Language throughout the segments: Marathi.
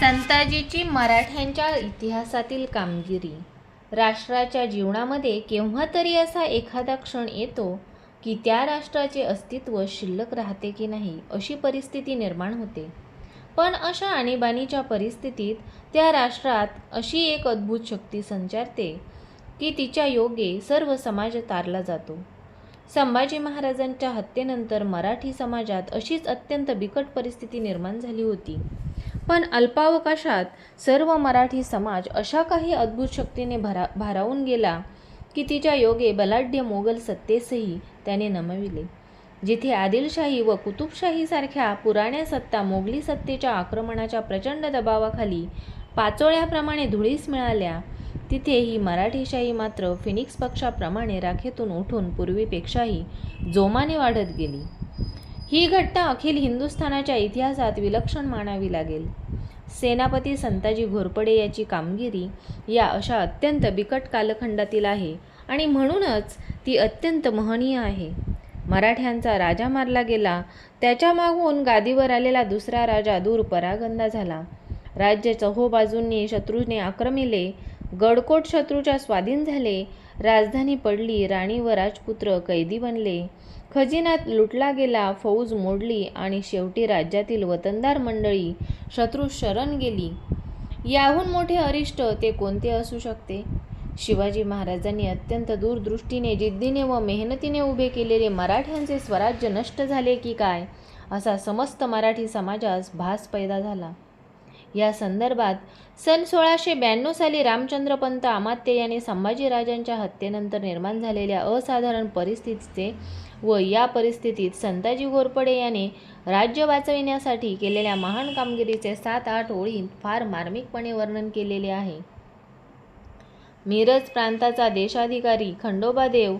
संताजीची मराठ्यांच्या इतिहासातील कामगिरी. राष्ट्राच्या जीवनामध्ये केव्हा तरी असा एखादा क्षण येतो की त्या राष्ट्राचे अस्तित्व शिल्लक राहते की नाही अशी परिस्थिती निर्माण होते. पण अशा आणीबाणीच्या परिस्थितीत त्या राष्ट्रात अशी एक अद्भुत शक्ती संचारते की तिच्या योगे सर्व समाज तारला जातो. संभाजी महाराजांच्या हत्येनंतर मराठी समाजात अशीच अत्यंत बिकट परिस्थिती निर्माण झाली होती. पण अल्पावकाशात सर्व मराठी समाज अशा काही अद्भुत शक्तीने भरा भारावून गेला की तिच्या योगे बलाढ्य मोगल सत्तेसही त्याने नमविले. जिथे आदिलशाही व कुतुबशाहीसारख्या पुराण्या सत्ता मोगली सत्तेच्या आक्रमणाच्या प्रचंड दबावाखाली पाचोळ्याप्रमाणे धुळीस मिळाल्या तिथे ही मराठीशाही मात्र फिनिक्स पक्षाप्रमाणे राखेतून उठून पूर्वीपेक्षाही जोमाने वाढत गेली. ही घटना अखिल हिंदुस्थानाच्या इतिहासात विलक्षण मानावी लागेल. सेनापती संताजी घोरपडे याची कामगिरी या अशा अत्यंत बिकट कालखंडातील आहे आणि म्हणूनच ती अत्यंत महनीय आहे. मराठ्यांचा राजा मारला गेला त्याच्या मागून गादीवर आलेला दुसरा राजा दूर परागंदा झाला. राज्य चहोबाजूंनी शत्रूने आक्रमिले गडकोट शत्रूच्या स्वाधीन झाले राजधानी पडली राणी व राजपुत्र कैदी बनले. खजिनात लुटला गेला फौज मोडली आणि शेवटी राज्यातील वतनदार मंडळी शत्रू शरण गेली. याहून मोठे अरिष्ट ते कोणते असू शकते? शिवाजी महाराजांनी अत्यंत दूरदृष्टीने जिद्दीने व मेहनतीने उभे केलेले मराठ्यांचे स्वराज्य नष्ट झाले की काय असा समस्त मराठी समाजास भास पैदा झाला. या संदर्भात सन सोळाशे ब्याण्णव साली रामचंद्रपंत अमात्य यांनी संभाजीराजांच्या हत्येनंतर निर्माण झालेल्या असाधारण परिस्थितीचे व या परिस्थितीत संताजी घोरपडे याने राज्य वाचविण्यासाठी केलेल्या महान कामगिरीचे सात आठ ओळींत फार मार्मिकपणे वर्णन केलेले आहे. मिरज प्रांताचा देशाधिकारी खंडोबादेव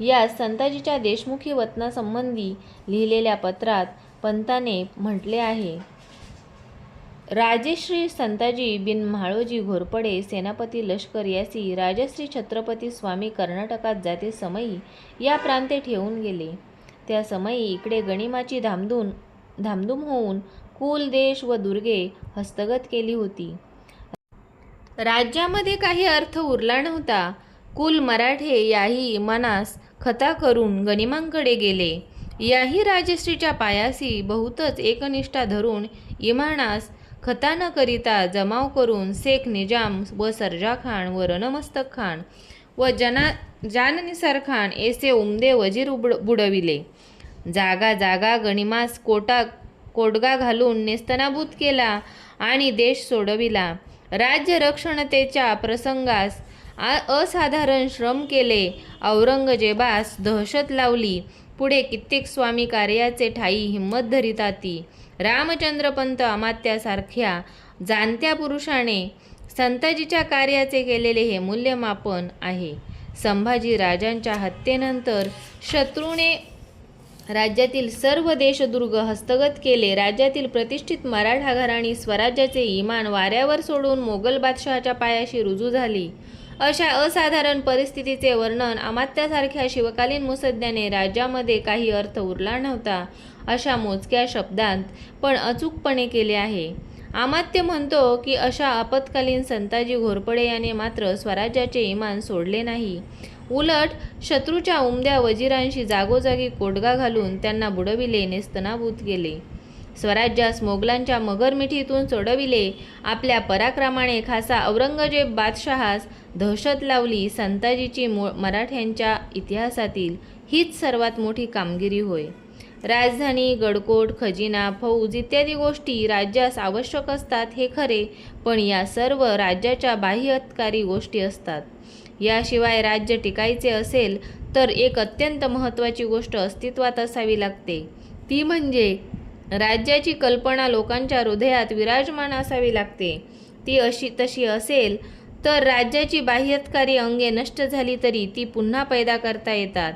या संताजीच्या देशमुखी वतनासंबंधी लिहिलेल्या पत्रात पंताने म्हटले आहे. राजेश्री संताजी बिन म्हाळोजी घोरपडे सेनापती लष्कर यासी राजश्री छत्रपती स्वामी कर्नाटकात जाते समयी या प्रांते ठेवून गेले. त्या समयी इकडे गणिमाची धामधूम धामधूम होऊन कुल देश व दुर्गे हस्तगत केली होती. राज्यामध्ये काही अर्थ उरला नव्हता. कुल मराठे याही मनास खता करून गनिमांकडे गेले. याही राजश्रीच्या पायासी बहुतच एकनिष्ठा धरून इमानास खता न करिता जमाव करून शेख निजाम व सरजा खान व रणमस्तक खान व जना जाननिसार खान येसे उमदे वजीर उबड बुडविले. जागा जागा गणिमास कोटा कोडगा घालून नेस्तनाबूत केला आणि देश सोडविला. राज्य रक्षणतेच्या प्रसंगास असाधारण श्रम केले. औरंगजेबास दहशत लावली. पुढे कित्येक स्वामी कार्याचे ठाई हिंमत धरिताती रामचंद्रपंत अमात्यासारख्या जाणत्या पुरुषाने संताजीच्या कार्याचे केलेले हे मूल्यमापन आहे. संभाजी राजांच्या हत्येनंतर शत्रूने राज्यातील सर्व देशदुर्ग हस्तगत केले. राज्यातील प्रतिष्ठित मराठा घराणी स्वराज्याचे इमान वाऱ्यावर सोडून मोगल बादशहाच्या पायाशी रुजू झाली. अशा असाधारण परिस्थितीचे वर्णन अमात्यासारख्या शिवकालीन मुसद्याने राज्यामध्ये काही अर्थ उरला नव्हता. अशा मोजक्या शब्दांत पण अचूकपणे केले आहे. आमात्य म्हणतो की अशा आपत्कालीन संताजी घोरपडे याने मात्र स्वराज्याचे इमान सोडले नाही. उलट शत्रूच्या उमद्या वजिरांशी जागोजागी कोडगा घालून त्यांना बुडविले नेस्तनाभूत केले. स्वराज्यास मोगलांच्या मगरमिठीतून सोडविले आपल्या पराक्रमाने खासा औरंगजेब बादशहास दहशत लावली संताजीची मो मराठ्यांच्या इतिहासातील हीच सर्वात मोठी कामगिरी होय. राजधानी गडकोट खजिना फौज इत्यादी गोष्टी राज्यास आवश्यक असतात हे खरे पण या सर्व राज्याच्या बाह्यकारी गोष्टी असतात. याशिवाय राज्य टिकायचे असेल तर एक अत्यंत महत्त्वाची गोष्ट अस्तित्वात असावी लागते. ती म्हणजे राज्याची कल्पना लोकांच्या हृदयात विराजमान असावी लागते. ती अशी तशी असेल तर राज्याची बाह्यतकारी अंगे नष्ट झाली तरी ती पुन्हा पैदा करता येतात.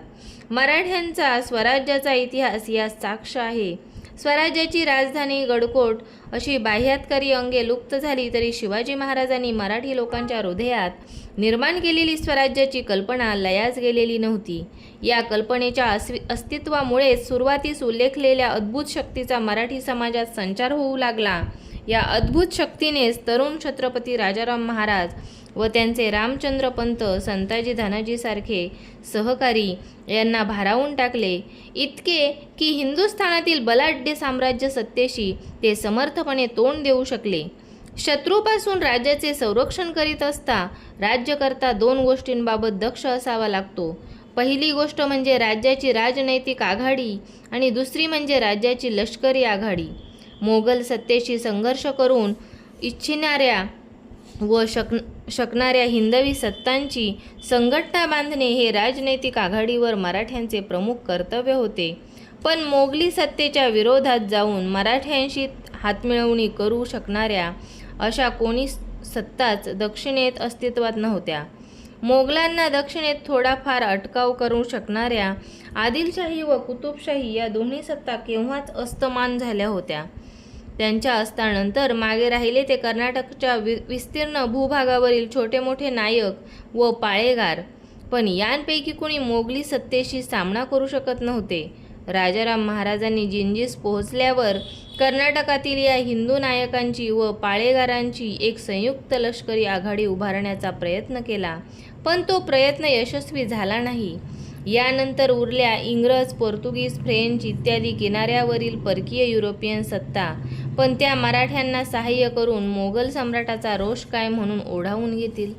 मराठ्यांचा स्वराज्याचा इतिहास यास साक्ष आहे. स्वराज्याची राजधानी गडकोट अशी बाह्यातकारी अंगे लुप्त झाली तरी शिवाजी महाराजांनी मराठी लोकांच्या हृदयात निर्माण केलेली स्वराज्याची कल्पना लयास गेलेली नव्हती. या कल्पनेच्या अस्वि अस्तित्वामुळेच सुरुवातीस उल्लेखलेल्या अद्भुत शक्तीचा मराठी समाजात संचार होऊ लागला. या अद्भुत शक्तीनेच तरुण छत्रपती राजाराम महाराज व त्यांचे रामचंद्र पंत संताजी धनाजीसारखे सहकारी यांना भारावून टाकले. इतके की हिंदुस्थानातील बलाढ्य साम्राज्य सत्तेशी ते समर्थपणे तोंड देऊ शकले. शत्रूपासून राज्याचे संरक्षण करीत असता राज्यकर्ता दोन गोष्टींबाबत दक्ष असावा लागतो. पहिली गोष्ट म्हणजे राज्याची राजनैतिक आघाडी आणि दुसरी म्हणजे राज्याची लष्करी आघाडी. मोगल सत्तेशी संघर्ष करून इच्छिणाऱ्या व शक शकणाऱ्या हिंदवी सत्तांची संघटना बांधणे हे राजनैतिक आघाडीवर मराठ्यांचे प्रमुख कर्तव्य होते. पण मोगली सत्तेच्या विरोधात जाऊन मराठ्यांशी हातमिळवणी करू शकणाऱ्या अशा कोणी सत्ताच दक्षिणेत अस्तित्वात नव्हत्या. मोगलांना दक्षिणेत थोडाफार अटकाव करू शकणाऱ्या आदिलशाही व कुतुबशाही या दोन्ही सत्ता केव्हाच अस्तमान झाल्या होत्या. त्यांच्या अस्तानंतर मागे राहिले ते कर्नाटकच्या वि विस्तीर्ण भूभागावरील छोटे मोठे नायक व पाळेगार पण यांपैकी कोणी मोगली सत्तेशी सामना करू शकत नव्हते. राजाराम महाराजांनी जिंजीस पोहोचल्यावर कर्नाटकातील या हिंदू नायकांची व पाळेगारांची एक संयुक्त लष्करी आघाडी उभारण्याचा प्रयत्न केला. पण तो प्रयत्न यशस्वी झाला नाही. यानंतर उरल्या इंग्रज पोर्तुगीज फ्रेंच इत्यादी किनाऱ्यावरील परकीय युरोपियन सत्ता. पण त्या मराठ्यांना सहाय्य करून मोगल सम्राटाचा रोष काय म्हणून ओढावून घेतील?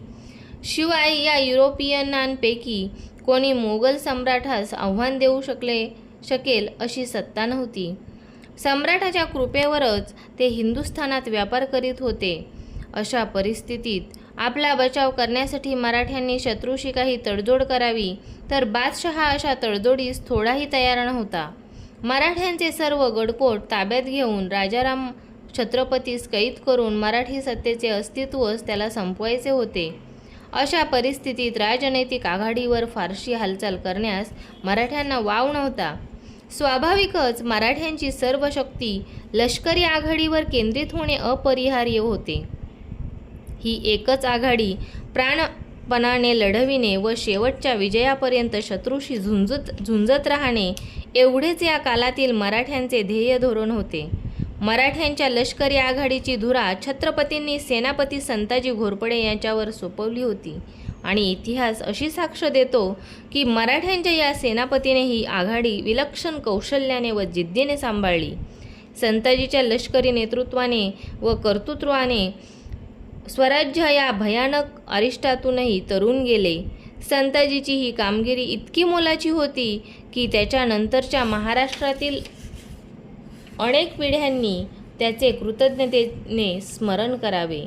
शिवाय या युरोपियनांपैकी कोणी मोगल सम्राटास आव्हान देऊ शकले शकेल अशी सत्ता नव्हती. सम्राटाच्या कृपेवरच ते हिंदुस्थानात व्यापार करीत होते. अशा परिस्थितीत आपला बचाव करण्यासाठी मराठ्यांनी शत्रूशी काही तडजोड करावी. तर बादशहा अशा तडजोडीस थोडाही तयार नव्हता. मराठ्यांचे सर्व गडकोट ताब्यात घेऊन राजाराम छत्रपतीस कैद करून मराठी सत्तेचे अस्तित्वच त्याला संपवायचे होते. अशा परिस्थितीत राजनैतिक आघाडीवर फारशी हालचाल करण्यास मराठ्यांना वाव नव्हता. स्वाभाविकच मराठ्यांची सर्व शक्ती लष्करी आघाडीवर केंद्रित होणे अपरिहार्य होते. ही एकच आघाडी. प्राणपणाने लढविणे व शेवटच्या विजयापर्यंत शत्रूशी झुंजत झुंजत राहणे एवढेच या कालातील मराठ्यांचे ध्येय धोरण होते. मराठ्यांच्या लष्करी आघाडीची धुरा छत्रपतींनी सेनापती संताजी घोरपडे यांच्यावर सोपवली होती. आणि इतिहास अशी साक्ष देतो की मराठ्यांच्या या सेनापतीने ही आघाडी विलक्षण कौशल्याने व जिद्दीने सांभाळली. संताजीच्या लष्करी नेतृत्वाने व कर्तृत्वाने स्वराज्य या भयानक अरिष्टातूनही तरुण गेले. संताजीची ही कामगिरी इतकी मोलाची होती की त्याच्यानंतरच्या महाराष्ट्रातील अनेक पिढ्यांनी त्याचे कृतज्ञतेने स्मरण करावे.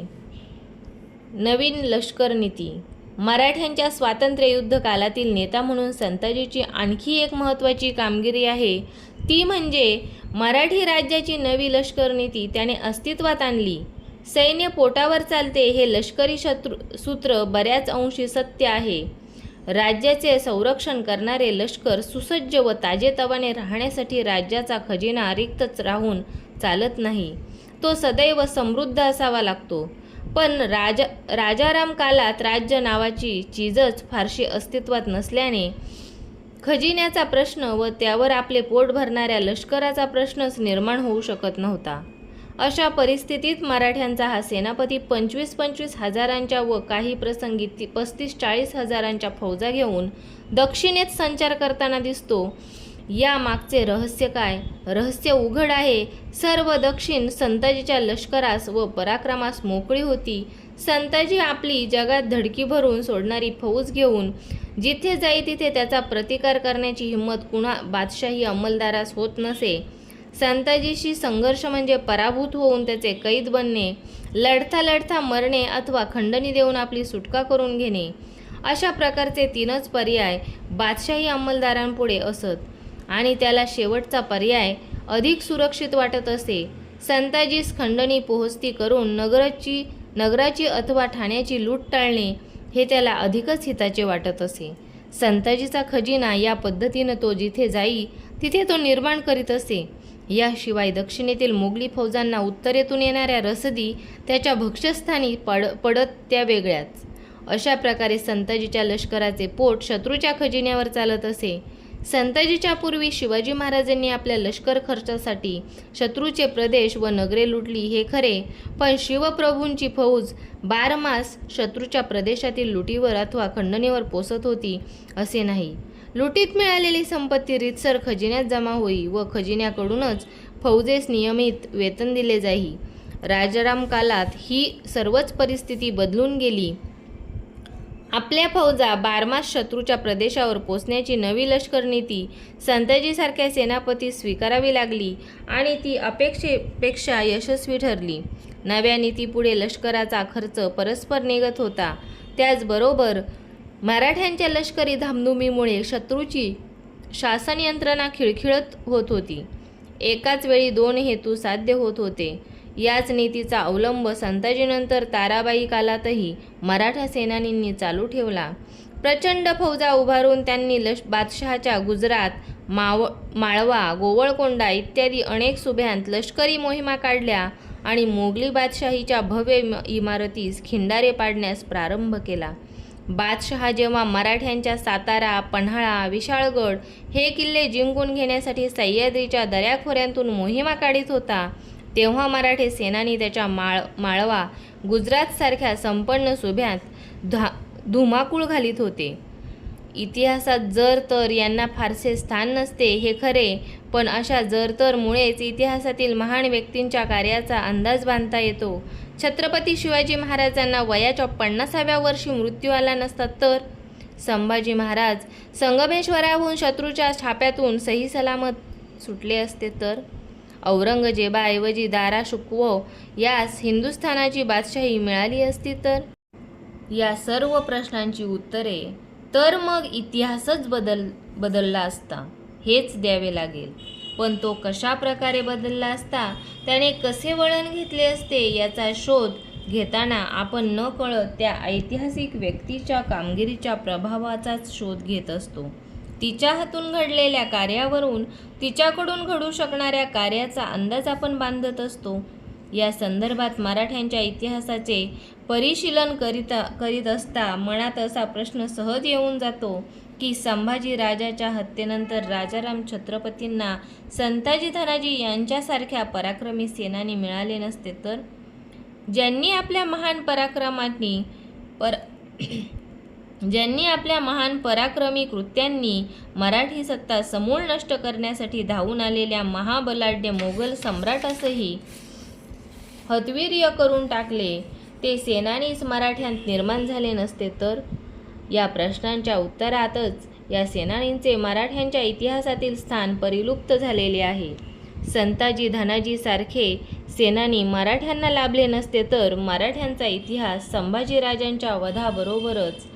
नवीन लष्कर नीती. मराठ्यांच्या स्वातंत्र्ययुद्ध कालातील नेता म्हणून संताजीची आणखी एक महत्त्वाची कामगिरी आहे. ती म्हणजे मराठी राज्याची नवी लष्कर नीती त्याने अस्तित्वात आणली. सैन्य पोटावर चालते हे लष्करी शत्रू सूत्र बऱ्याच अंशी सत्य आहे. राज्याचे संरक्षण करणारे लष्कर सुसज्ज व ताजेतवाने राहण्यासाठी राज्याचा खजिना रिक्तच राहून चालत नाही. तो सदैव समृद्ध असावा लागतो. पण राजा राजाराम कालात राज्य नावाची चीजच फारशी अस्तित्वात नसल्याने खजिन्याचा प्रश्न व त्यावर आपले पोट भरणाऱ्या लष्कराचा प्रश्नच निर्माण होऊ शकत नव्हता. अशा परिस्थितीत मराठ्यांचा हा सेनापती पंचवीस पंचवीस हजारांच्या व काही प्रसंगी ती पस्तीस चाळीस हजारांच्या फौजा घेऊन दक्षिणेत संचार करताना दिसतो. या मागचे रहस्य काय? रहस्य उघड आहे. सर्व दक्षिण संताजीच्या लष्करास व पराक्रमास मोकळी होती. संताजी आपली जगात धडकी भरून सोडणारी फौज घेऊन जिथे जाई तिथे त्याचा प्रतिकार करण्याची हिंमत कुणा बादशाही अंमलदारास होत नसे. संताजीशी संघर्ष म्हणजे पराभूत होऊन त्याचे कैद बनणे लढता लढता मरणे अथवा खंडणी देऊन आपली सुटका करून घेणे अशा प्रकारचे तीनच पर्याय बादशाही अंमलदारांपुढे असत. आणि त्याला शेवटचा पर्याय अधिक सुरक्षित वाटत असे संताजीस खंडणी पोहोचती करून नगराची नगराची अथवा ठाण्याची लूट टाळणे हे त्याला अधिकच हिताचे वाटत असे. संताजीचा खजिना या पद्धतीनं तो जिथे जाई तिथे तो निर्माण करीत असे. याशिवाय दक्षिणेतील मोगली फौजांना उत्तरेतून येणाऱ्या रसदी त्याच्या भक्ष्यस्थानी पड पडत त्या वेगळ्याच. अशा प्रकारे संताजीच्या लष्कराचे पोट शत्रूच्या खजिन्यावर चालत असे. संताजीच्या पूर्वी शिवाजी महाराजांनी आपल्या लष्कर खर्चासाठी शत्रूचे प्रदेश व नगरे लुटली हे खरे पण शिवप्रभूंची फौज बारमास शत्रूच्या प्रदेशातील लुटीवर अथवा खंडणीवर पोसत होती असे नाही. लुटीत मिळालेली संपत्ती रीतसर खजिन्यात जमा होई व खजिन्याकडूनच फौजेस नियमित वेतन दिले जाई. राजाराम कालात ही सर्वच परिस्थिती बदलून गेली. आपल्या फौजा बारमास शत्रूच्या प्रदेशावर पोचण्याची नवी लष्कर नीती संताजीसारख्या सेनापती स्वीकारावी लागली आणि ती अपेक्षेपेक्षा यशस्वी ठरली. नव्या नीतीपुढे लष्कराचा खर्च परस्पर निघत होता. त्याचबरोबर मराठ्यांच्या लष्करी धामधुमीमुळे शत्रूची शासन यंत्रणा खिळखिळत होत होती. एकाच वेळी दोन हेतू साध्य होत होते. याच नीतीचा अवलंब संताजीनंतर ताराबाई कालातही मराठा सेनानींनी चालू ठेवला. प्रचंड फौजा उभारून त्यांनी लश बादशहाच्या गुजरात माव माळवा गोवळकोंडा इत्यादी अनेक सुभ्यांत लष्करी मोहिमा काढल्या आणि मोगली बादशाहीच्या भव्य इमारतीस खिंडारे पाडण्यास प्रारंभ केला. बादशहा जेव्हा मराठ्यांच्या सातारा पन्हाळा विशाळगड हे किल्ले जिंकून घेण्यासाठी सह्याद्रीच्या दऱ्याखोऱ्यांतून मोहिमा काढीत होता तेव्हा मराठी सेनानी त्याच्या माळ माळवा गुजरातसारख्या संपन्न सुभ्यात धा धुमाकूळ घालीत होते. इतिहासात जर तर यांना फारसे स्थान नसते हे खरे पण अशा जर तरमुळेच इतिहासातील महान व्यक्तींच्या कार्याचा अंदाज बांधता येतो छत्रपती शिवाजी महाराजांना वयाच्या पन्नासाव्या वर्षी मृत्यू आला नसता तर संभाजी महाराज संगमेश्वराहून शत्रूच्या छाप्यातून सही सलामत सुटले असते तर औरंगजेबाऐवजी दारा शुकवो यास हिंदुस्थानाची बादशाही मिळाली असती तर? या सर्व प्रश्नांची उत्तरे तर मग इतिहासच बदल बदलला असता हेच द्यावे लागेल. पण तो कशा प्रकारे बदलला असता त्याने कसे वळण घेतले असते याचा शोध घेताना आपण न कळत त्या ऐतिहासिक व्यक्तीच्या कामगिरीच्या प्रभावाचाच शोध घेत असतो. तिच्या हातून घडलेल्या कार्यावरून तिच्याकडून घडू शकणाऱ्या कार्याचा अंदाज आपण बांधत असतो. या संदर्भात मराठ्यांच्या इतिहासाचे परिशीलन करीता करीत असता मनात असा प्रश्न सहज येऊन जातो की संभाजी राजाच्या हत्येनंतर राजाराम छत्रपतींना संताजी धनाजी यांच्यासारख्या पराक्रमी सेनानी मिळाले नसते तर? ज्यांनी आपल्या महान पराक्रमांनी पर ज्यांनी आपल्या महान पराक्रमी कृत्यांनी मराठी सत्ता समूळ नष्ट करण्यासाठी धावून आलेल्या महाबलाढ्य मोगल सम्राटासही हतवीर्य करून टाकले ते सेनानीच मराठ्यांत निर्माण झाले नसते तर? या प्रश्नांच्या उत्तरातच या सेनानींचे मराठ्यांच्या इतिहासातील स्थान परिलुप्त झालेले आहे. संताजी धनाजी सारखे सेनानी मराठ्यांना लाभले नसते तर मराठ्यांचा इतिहास संभाजीराजांच्या वधाबरोबरच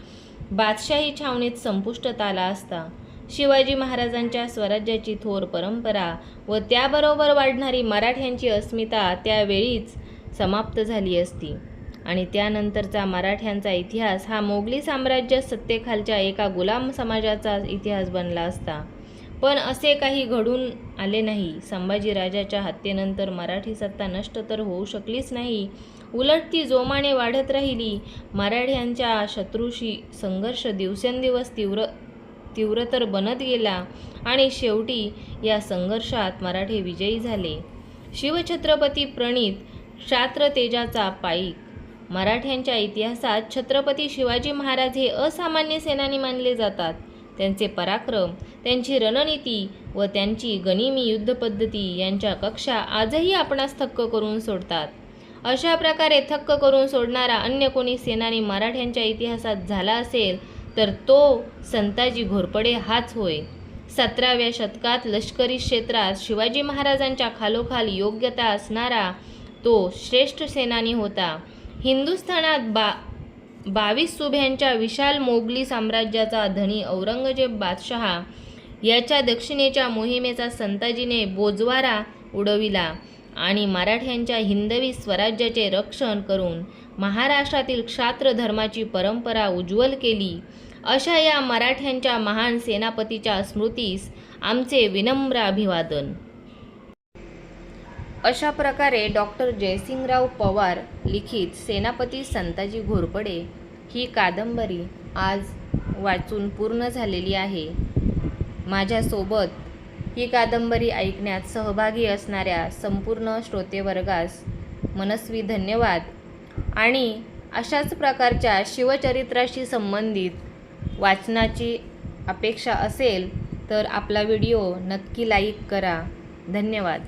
बादशाही छावणीत संपुष्टात आला असता. शिवाजी महाराजांच्या स्वराज्याची थोर परंपरा व त्याबरोबर वाढणारी मराठ्यांची अस्मिता त्यावेळीच समाप्त झाली असती. आणि त्यानंतरचा मराठ्यांचा इतिहास हा मोगली साम्राज्य सत्तेखालच्या एका गुलाम समाजाचा इतिहास बनला असता. पण असे काही घडून आले नाही. संभाजीराजाच्या हत्येनंतर मराठी सत्ता नष्ट तर होऊ शकलीच नाही. उलट ती जोमाने वाढत राहिली. मराठ्यांच्या शत्रूशी संघर्ष दिवसेंदिवस तीव्र तीव्रतर बनत गेला आणि शेवटी या संघर्षात मराठे विजयी झाले. शिवछत्रपती प्रणीत क्षात्र तेजाचा पाईक मराठ्यांच्या इतिहासात छत्रपती शिवाजी महाराज हे असामान्य सेनानी मानले जातात. त्यांचे पराक्रम त्यांची रणनीती व त्यांची गनिमी युद्धपद्धती यांच्या कक्षा आजही आपणास थक्क करून सोडतात. अशा प्रकारे थक्क करून सोडणारा अन्य कोणी सेनानी मराठ्यांच्या इतिहासात झाला असेल तर तो संताजी घोरपडे हाच होय. सतराव्या शतकात लष्करी क्षेत्रात शिवाजी महाराजांच्या खालोखाल योग्यता असणारा तो श्रेष्ठ सेनानी होता. हिंदुस्थानात बा बावीस सुभ्यांच्या विशाल मोगली साम्राज्याचा धनी औरंगजेब बादशहा याच्या दक्षिणेच्या मोहिमेचा संताजीने बोजवारा उडविला आणि मराठ्यांच्या हिंदवी स्वराज्याचे रक्षण करून महाराष्ट्रातील क्षात्र धर्माची परंपरा उज्ज्वल केली. अशा या मराठ्यांच्या महान सेनापतीच्या स्मृतीस आमचे विनम्र अभिवादन. अशा प्रकारे डॉक्टर जयसिंगराव पवार लिखित सेनापती संताजी घोरपडे ही कादंबरी आज वाचून पूर्ण झालेली आहे. माझ्यासोबत ही कादंबरी ऐकण्यात सहभागी असणाऱ्या संपूर्ण श्रोतेवर्गास मनस्वी धन्यवाद. आणि अशाच प्रकारच्या शिवचरित्राशी संबंधित वाचनाची अपेक्षा असेल तर आपला व्हिडिओ नक्की लाईक करा. धन्यवाद.